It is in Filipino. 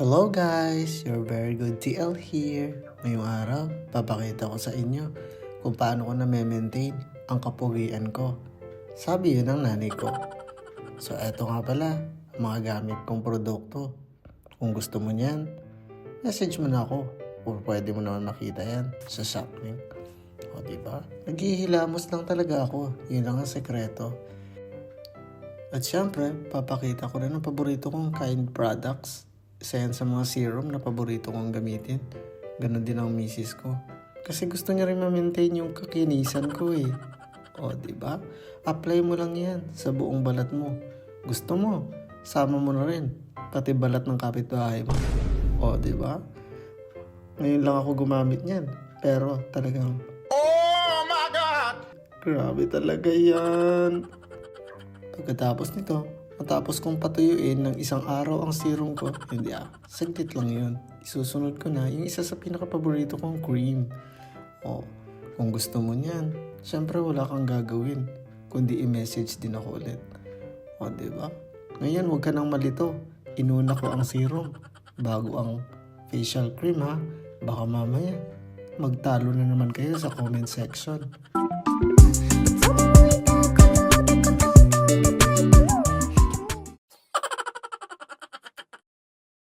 Hello guys! Your very good TL here. Ngayong araw, papakita ko sa inyo kung paano ko na-maintain ang kapugian ko. Sabi yun ng nanay ko. So eto nga pala, mga gamit kong produkto. Kung gusto mo niyan, message mo na ako. O pwede mo naman makita yan sa shop link. O diba? Naghihilamos lang talaga ako. Yun lang ang sekreto. At syempre, papakita ko rin ang paborito kong kind products. Isa yan sa mga serum na paborito kong gamitin. Ganon din ang misis ko. Kasi gusto niya rin ma-maintain yung kakinisan ko eh. O, ba? Apply mo lang yan sa buong balat mo. Gusto mo, sama mo na rin. Pati balat ng kapitbahay mo. O, ba? Ngayon lang ako gumamit niyan. Pero talagang... Oh my God! Grabe talaga yan. Pagkatapos nito, matapos kong patuyuin ng isang araw ang serum ko, hindi ah, saglit lang yun. Isusunod ko na yung isa sa pinaka-paborito kong cream. O, kung gusto mo niyan, syempre wala kang gagawin, kundi i-message din ako ulit. O, ba? Ngayon, huwag ka nang malito. Inuna ko ang serum bago ang facial cream ha. Baka mamaya, magtalo na naman kayo sa comment section.